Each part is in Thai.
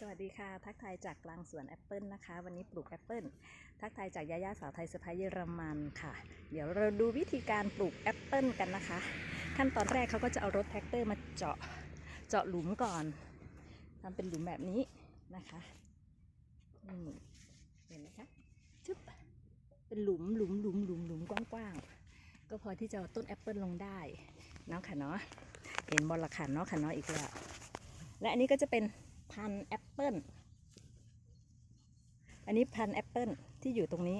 สวัสดีค่ะ ทักทายจากกลางสวนแอปเปิลนะคะ วันนี้ปลูกแอปเปิลทักทายจากยาย่าสาวไทยสะพายเยอรมันค่ะ เดี๋ยวเราดูวิธีการปลูกแอปเปิลกันนะคะ ขั้นตอนแรกเขาก็จะเอารถแท็กเตอร์มาเจาะเจาะหลุมก่อนทำเป็นหลุมแบบนี้นะคะนี่เห็นไหมคะชึบเป็นหลุมหลุมหลุมหลุมหลุมกว้างๆก็พอที่จะต้นแอปเปิลลงได้เนาะค่ะเนาะเห็นบอลละค่ะเนาะค่ะเนาะอีกแล้วและอันนี้ก็จะเป็น พันแอปเปิลอันนี้พันแอปเปิลที่อยู่ตรงนี้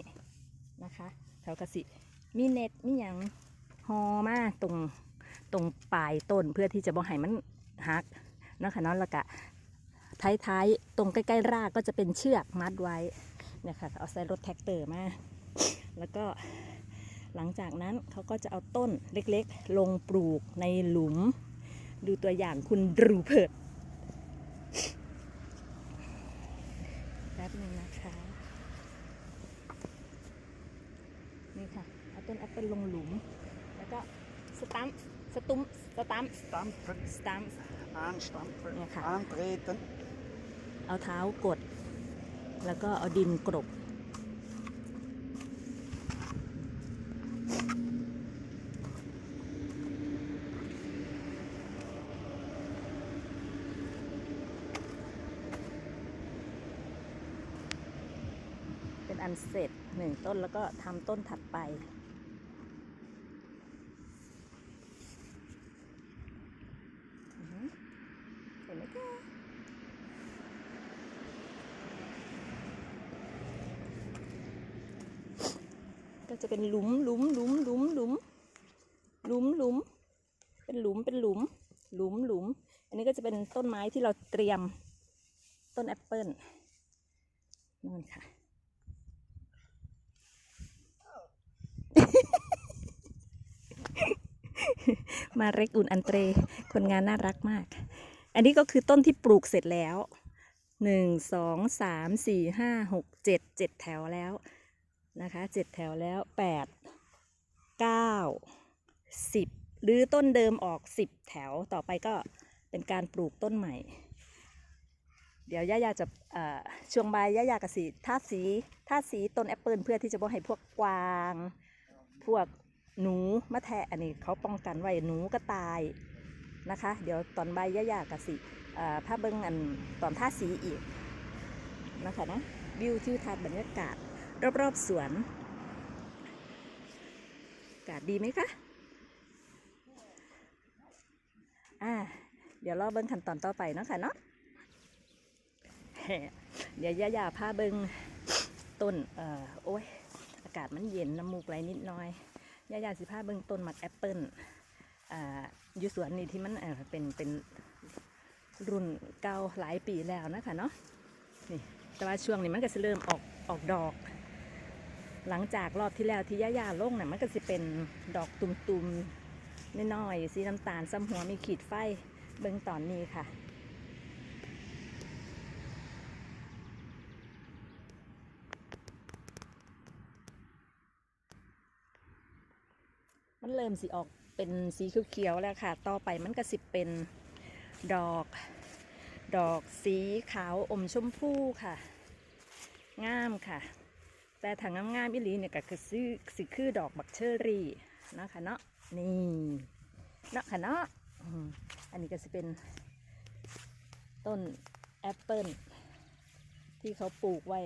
นะคะแถวกสิ มีเน็ตมีหยังฮอมาตรงตรงปลายต้นเพื่อที่จะบ่ให้มันหักนะค่ะนาะแล้วก็ท้ายๆ ตรงใกล้ๆรากก็จะเป็นเชือกมัดไว้เนี่ยค่ะเอาใส่รถแท็กเตอร์มา แล้วก็หลังจากนั้นเขาก็จะเอาต้นเล็กๆ ลงปลูกในหลุม ดูตัวอย่างคุณรูเพิร์ แป๊บหนึ่งนะคะ นี่ค่ะ เอาต้นแอปเปิลลงหลุม แล้วก็ สตัมป์สตุ้มสตัมป์ Stampen, สตัมป์ aanstampen, Ja, ga. aantreten. เอาเท้ากด แล้วก็เอาดินกรบเป็นอันเสร็จหนึ่งต้นแล้วก็ทำต้นถัดไป อือหือเห็นไหมคะ จะเป็นหลุมหลุมหลุมหลุมหลุมหลุมหลุม เป็นหลุมเป็นหลุม หลุมหลุม อันนี้ก็จะเป็นต้นไม้ที่เราเตรียมต้นแอปเปิลนู่นค่ะ มาเร็กอุ่นอันเตร คนงานน่ารักมาก อันนี้ก็คือต้นที่ปลูกเสร็จแล้วหนึ่งสองสามสี่ห้าหกเจ็ดเจ็ดแถวแล้ว นะคะเจ็ดแถวแล้วแปดเก้าสิบหรือต้นเดิมออกสิบแถวต่อไปก็เป็นการปลูกต้นใหม่ เดี๋ยวย่าๆจะช่วงใบ่ายย่าๆกับสีท่าสีท่าสีต้นแอปเปิลเพื่อที่จะบ่ให้พวกกวาง พวกหนูมาแทะอันนี้เขาป้องกันไว้หนูก็ตายนะคะ เดี๋ยวตอนใบ่ายย่าๆกับสีเอ่อภาเบิ้งอันตอนท่าสีอีกนะคะนะวิวทิวทัศน์บรรยากาศ รอบๆสวนอากาศดีไหมคะอ่าเดี๋ยวรอเบิ้งขั้นตอนต่อไปเนาะค่ะเนาะเดี๋ยวย่าๆพาเบิ้งต้นเอ่อโอ้ยอากาศมันเย็นน้ำมูกไหลนิดหน้อยย่าๆสิพาเบิ้งต้นหมักแอปเปิลอ่าอยู่สวนนี่ที่มันเอ่อเป็นเป็นรุ่นเก่าหลายปีแล้วนะคะเนาะนี่แต่ว่าช่วงนี้มันก็จะเริ่มออกออกดอก หลังจากรอบที่แล้วที่ย่าๆลงเนี่ยมันก็จะเป็นดอกตุ่มๆน้อยๆสีน้ำตาลซ้ำหัวมีขีดไฟเบิ่งตอนนี้ค่ะมันเริ่มสีออกเป็นสีเขียวๆแล้วค่ะ ต่อไปมันก็สิเป็นดอก ดอกสีขาวอมชมพูค่ะ งามค่ะ แต่ถังงามๆอีหลีเนี่ยก็คือซื้อสิคือดอกบักเชอรี่นะคะเนาะนี่เนาะค่ะเนาะอันนี้ก็จะเป็นต้นแอปเปิลที่เขาปลูกไว้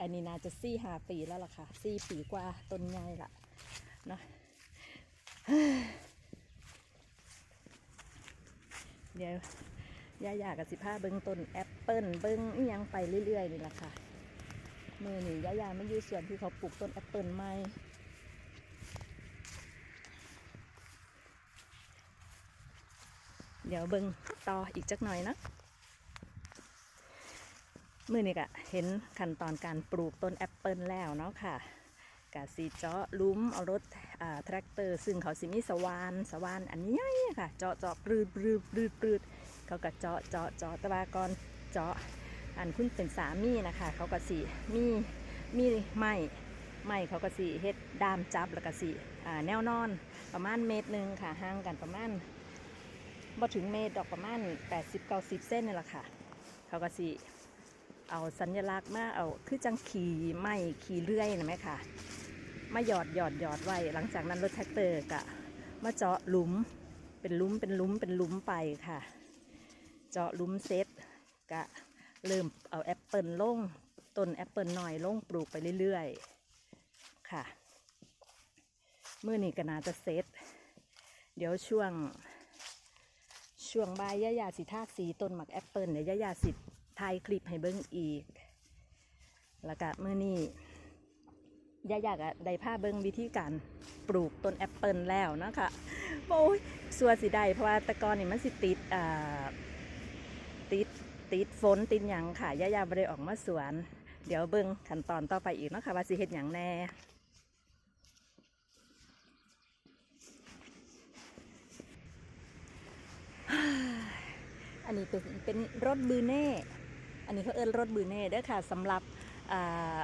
อันนี้น่าจะสี่หาปีแล้วล่ะค่ะสี่ปีกว่าต้นใหญ่ละเนาะเดี๋ยวยาอยากกับสิผ้าเบิ้งต้นแอปเปิลเบิ้งยังไปเรื่อยๆนี่แหละค่ะ มือนี่ยายาไม่อยู่สวนที่เขาปลูกต้นแอปเปิลไม่เดี๋ยวเบิงต่ออีกจักหน่อยนะมือนี่กะเห็นขั้นตอนการปลูกต้นแอปเปิลแล้วเนาะค่ะกะสีเจาะลุ้มเอารถอ่าแทรกเตอร์ซึ่งเขาสิมีสวานสวานอันนี้ใหญ่ค่ะ เจาะเจาะปลืดปลืดปลืดปลืดเขาก็เจาะเจาะเจาะตะวาก่อนเจาะ อันคุณเป็นสามีนะคะ เขาก็สีมีมีไม้ไม้เขาก็สีเฮ็ดดามจับแล้วก็สีแนวนอนประมาณเมตรหนึ่งค่ะห่างกันประมาณบ่ถึงเมตรดอกประมาณ 80-90 เส้นนี่แหละค่ะ เขาก็สีเอาสัญลักษณ์มาเอาคือจังขี่ไม้ขี่เลื่อยนะไหมค่ะมาหยอดหยอดหยอดไว้ หลังจากนั้นรถแท็กเตอร์กะมาเจาะหลุมเป็นลุมเป็นลุมเป็นลุมไปค่ะ เจาะลุมเซตกะ เริ่มเอาแอปเปิลลงต้นแอปเปิลหน่อยลงปลูกไปเรื่อยๆ ค่ะเมื่อนี้ก็น่าจะเซตเดี๋ยวช่วง ช่วงใบย่ายาสิทาสีต้นหมักแอปเปิลเดี๋ยวย่ายาสิถ่ายคลิปให้เบิ้งอีก แล้วก็เมื่อนี้ย่ายากะได้ผ้าเบิ้งวิธีการปลูกต้นแอปเปิลแล้วนะคะโอ้ยสัวสิได้เพราะว่าตะกอนนี่มันสิติดอ่า ติดฝนติดหยังค่ะย่ายาไม่ได้ออกมาสวน เดี๋ยวเบิ้งขั้นตอนต่อไปอีกเนาะคะว่าสิเฮ็ดหยังแน่อันนี้เป็นเป็นรถบือเน่ อันนี้เขาเอิ้นรถบือเน่เด้อค่ะสำหรับอ่า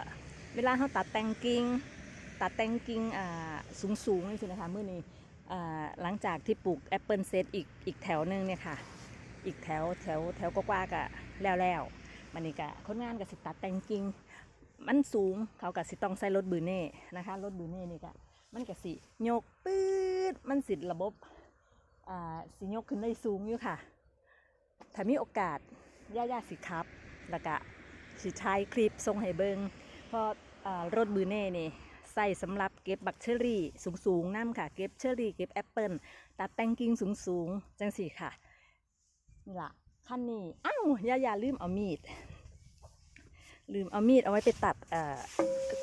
เวลาเขาตัดแต่งกิ่งตัดแต่งกิ่งอ่าสูงสูงๆนี่สินะคะมื่อนี้อ่าหลังจากที่ปลูกแอปเปิลเซตอีกอีกแถวหนึงเนี่ยค่ะ อีกแถวแถวแถวกว้าๆกะแล้วแล้วมันนี่กะคนงานกับสิตัดแต่งกิ่งมันสูงเขากับสิต้องใส่รถบือเน่นะคะรถบือเน่นี่กะมันกับสิโยกปื๊ดมันสิระบบอ่าสิโยกขึ้นได้สูงอยู่ค่ะ ถ้ามีโอกาสย่าย่าสิครับแล้วก็สิถ่ายคลิปส่งให้เบิงเพราะอ่ารถบือเน่นี่ใส่สำหรับเก็บบักเชอรี่สูงๆน้ำค่ะ เก็บเชอรี่เก็บแอปเปิลตัดแต่งกิ่งสูงๆจังสี่ค่ะ นี่ล่ะขั้นนี้อ้าวย่าย่าลืมเอามีด ลืมเอามีดเอาไว้ไปตัดเอ่อ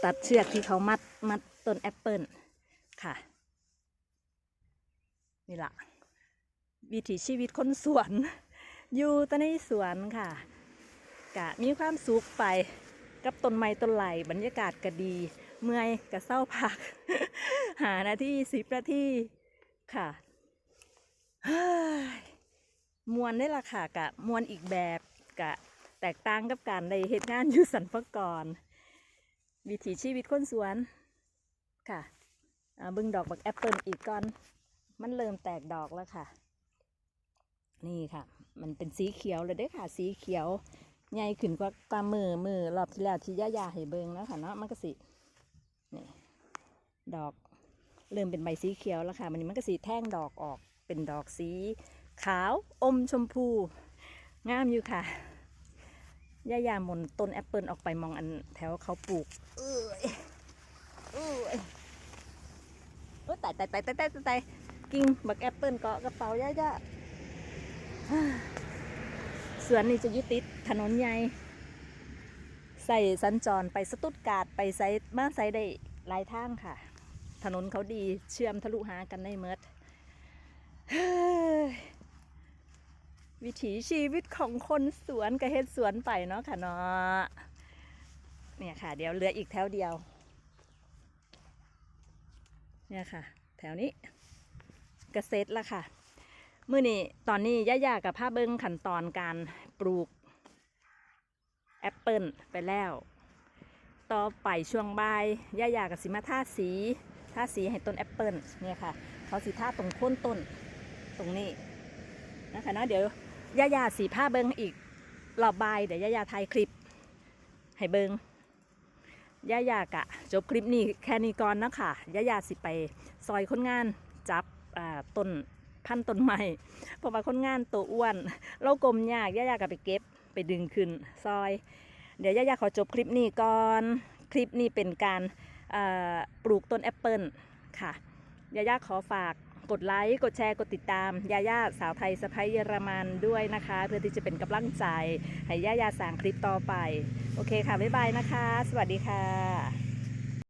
ตัดเชือกที่เขามัดมัดต้นแอปเปิลค่ะ นี่ล่ะ วิถีชีวิตคนสวน อยู่ต่ในสวนค่ะกะมีความสุขไปกับต้นไม้ต้นไหลบรรยากาศก็ดี เมื่อยก็เศร้าพัก หานาที่สิบนาทีค่ะ มวนได้ละค่ะกะมวนอีกแบบกะแตกต่างกับการในเหตุงานอยู่สันพกร วิถีชีวิตคนสวนค่ะเบึงดอกบักแอปเปิลอีกก่อน มันเริ่มแตกดอกแล้วค่ะ นี่ค่ะ มันเป็นสีเขียวเลยเด้ค่ะ สีเขียวใหญ่ขึ้นกว่ากว่ามือมือรอบที่แล้วที่ย่ายาให้เบิงแล้วค่ะเนาะมันก็สินี่ดอกเริ่มเป็นใบสีเขียวแล้วค่ะมันนี้มันก็สีแท่งดอกออกเป็นดอกสี ขาวอมชมพู งามอยู่ค่ะย่าย่ามนต้นแอปเปิลออกไปมองอันแถวเขาปลูก เอ้ยเอ้ยเอ้ยตายตายตายตายตายตายกิ่งบักแอปเปิลเกาะกระเป๋าย่าย่าสวนนี่จะยุติดถนนใหญ่ ใส่สัญจรไปสตุตการ์ดไปไซมาไซได้หลายทางค่ะ ถนนเขาดีเชื่อมทะลุหากันได้เมด เฮ้ย วิถีชีวิตของคนสวนกับเฮ็ดสวนไปเนาะค่ะเนาะเนี่ยค่ะ เดี๋ยวเหลืออีกแถวเดียว เนี่ยค่ะ แถวนี้กระเซ็ตละค่ะมื่อนี้ตอนนี้ย่าๆกับผ้าเบิ้งขั้นตอนการปลูกแอปเปิลไปแล้ว ต่อไปช่วงบ่ายย่าๆกับสิมาท่าสีท่าสีให้ต้นแอปเปิลเนี่ยค่ะ เขาสีท่าตรงโค้นต้นตรงนี้นะคะนะเดี๋ยว ย่าสีผ้าเบิงอีกรอบบายเดี๋ยวย่าถ่ายคลิป ให้เบิงย่ากะ จบคลิปนี้แค่นี้ก่อนนะคะย่าสิไป ซอยคนงานจับต้นพันต้นไม้เพราะว่าคนงานตัวอ้วน เรากลมยากย่ากับไปเก็บไปดึงขึ้นซอย เดี๋ยวย่าขอจบคลิปนี้ก่อน คลิปนี้เป็นการปลูกต้นแอปเปิลค่ะย่าขอฝาก กดไลค์กดแชร์กดติดตามย่าสาวไทยสะพายเยอรมันด้วยนะคะ เพื่อที่จะเป็นกำลังใจให้ย่าสางคลิปต่อไป โอเคค่ะ บ๊ายบายนะคะ สวัสดีค่ะ